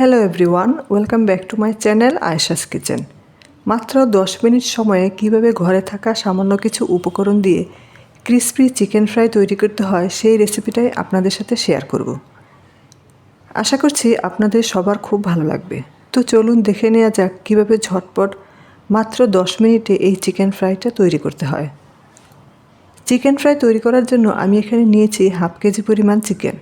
Hello everyone welcome back to my channel Ayesha's kitchen মাত্র দশ minute সময়ে কীভাবে ঘরে থাকা সামান্য কিছু উপকরণ দিয়ে ক্রিসপি চিকেন ফ্রাই তৈরি করতে হয়, সেই রেসিপিটাই আপনাদের সাথে শেয়ার করব। আশা করছি আপনাদের সবার খুব ভালো লাগবে। তো চলুন দেখে নেওয়া যাক কীভাবে ঝটপট মাত্র দশ মিনিটে এই চিকেন ফ্রাইটা তৈরি করতে হয়। চিকেন ফ্রাই তৈরি করার জন্য আমি এখানে নিয়েছি হাফ কেজি পরিমাণ চিকেন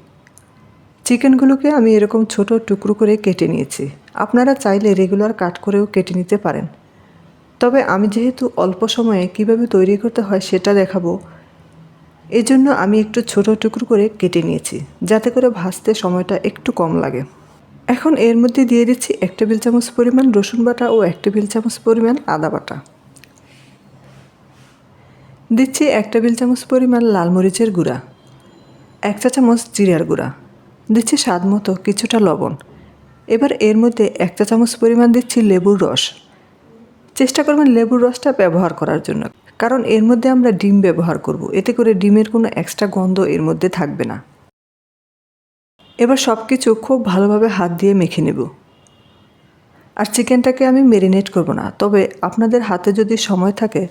চিকেনগুলোকে আমি এরকম ছোট টুকরো করে কেটে নিয়েছি। আপনারা চাইলে রেগুলার কাট করেও কেটে নিতে পারেন। তবে আমি যেহেতু অল্প সময়ে কীভাবে তৈরি করতে হয় সেটা দেখাবো। এই জন্য আমি একটু ছোট টুকরো করে কেটে নিয়েছি, যাতে করে ভাজতে সময়টা একটু কম লাগে। এখন এর মধ্যে দিয়ে দিচ্ছি এক টেবিল চামচ পরিমাণ রসুন বাটা ও এক টেবিল চামচ পরিমাণ আদা বাটা। দিচ্ছি এক টেবিল চামচ পরিমাণ লাল মরিচের গুঁড়া, এক চা চামচ জিরার গুঁড়া। দিচ্ছি স্বাদ মতো, কিছুটা লবণ। এবার এর মধ্যে এক চা চামচ পরিমাণ দিচ্ছি লেবুর রস। চেষ্টা করবেন লেবুর রসটা ব্যবহার করার জন্য, কারণ এর মধ্যে আমরা ডিম ব্যবহার করব। এতে করে ডিমের কোনো এক্সট্রা গন্ধ এর মধ্যে থাকবে না। এবার সব কিছু খুব ভালোভাবে হাত দিয়ে মেখে নেব। আর চিকেনটাকে আমি মেরিনেট করব না, তবে আপনাদের হাতে যদি সময় থাকে,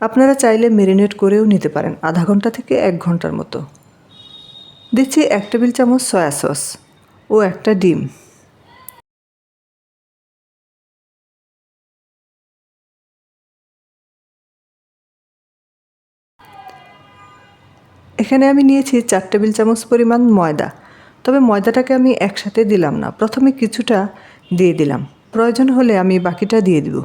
আপনারা চাইলে মেরিনেট করেও নিতে পারেন, আধা ঘণ্টা থেকে এক ঘণ্টার মতো। দিচ্ছি এক টেবিল চামচ সয়া সস ও একটা ডিম। এখানে আমি নিয়েছি চার টেবিল চামচ পরিমাণ ময়দা। তবে ময়দাটাকে আমি একসাথে দিলাম না, প্রথমে কিছুটা দিয়ে দিলাম। প্রয়োজন হলে আমি বাকিটা দিয়ে দিব।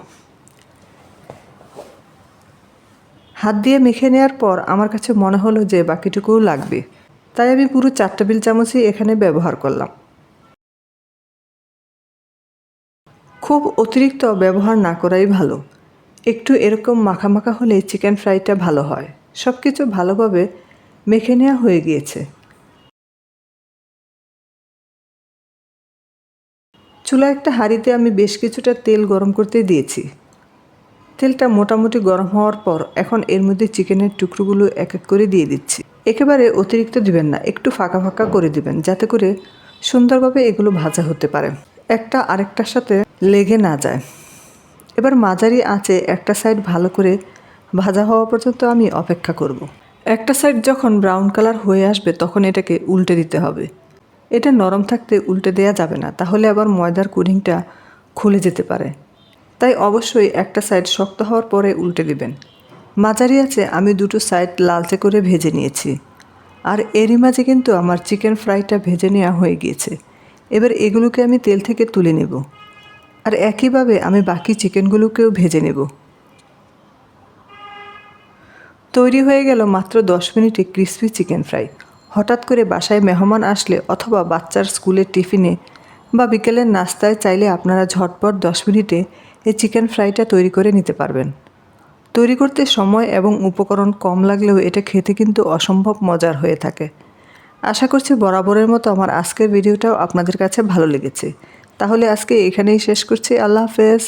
হাত দিয়ে মেখে নেওয়ার পর আমার কাছে মনে হলো যে বাকিটুকুও লাগবে। তাই আমি পুরো চার টেবিল চামচই এখানে ব্যবহার করলাম। খুব অতিরিক্ত ব্যবহার না করাই ভালো। একটু এরকম মাখা মাখা হলে চিকেন ফ্রাইটা ভালো হয়। সব কিছু ভালোভাবে মেখে নেওয়া হয়ে গিয়েছে। চুলা একটা হাঁড়িতে আমি বেশ কিছুটা তেল গরম করতে দিয়েছি। তেলটা মোটামুটি গরম হওয়ার পর এখন এর মধ্যে চিকেনের টুকরোগুলো এক এক করে দিয়ে দিচ্ছি। একেবারে অতিরিক্ত দিবেন না, একটু ফাঁকা ফাঁকা করে দিবেন, যাতে করে সুন্দরভাবে এগুলো ভাজা হতে পারে। একটা আরেকটার সাথে লেগে না যায়। এবার মাঝারি আঁচে একটা সাইড ভালো করে ভাজা হওয়া পর্যন্ত আমি অপেক্ষা করব। একটা সাইড যখন ব্রাউন কালার হয়ে আসবে, তখন এটাকে উল্টে দিতে হবে। এটা নরম থাকতে উল্টে দেওয়া যাবে না, তাহলে আবার ময়দার কুডিংটা খুলে যেতে পারে। তাই অবশ্যই একটা সাইড শক্ত হওয়ার পরে উল্টে দিবেন। মাঝারি আছে, আমি দুটো সাইড লালচে করে ভেজে নিয়েছি। আর এরই মাঝে কিন্তু আমার চিকেন ফ্রাইটা ভেজে নেওয়া হয়ে গিয়েছে। এবার এগুলোকে আমি তেল থেকে তুলে নেব। আর একইভাবে আমি বাকি চিকেনগুলোকেও ভেজে নেব। তৈরি হয়ে গেল মাত্র দশ মিনিটে ক্রিসপি চিকেন ফ্রাই হঠাৎ করে বাসায় মেহমান আসলে অথবা বাচ্চার স্কুলের টিফিনে বা বিকেলের নাস্তায় চাইলে আপনারা ঝটপট দশ মিনিটে এই চিকেন ফ্রাইটা তৈরি করে নিতে পারবেন। তৈরি করতে সময় এবং উপকরণ কম লাগলেও এটা খেতে কিন্তু অসম্ভব মজার হয়ে থাকে। আশা করছি বরাবরের মতো আমার আজকের ভিডিওটাও আপনাদের কাছে ভালো লেগেছে। তাহলে আজকে এখানেই শেষ করছি। আল্লাহ হাফেজ।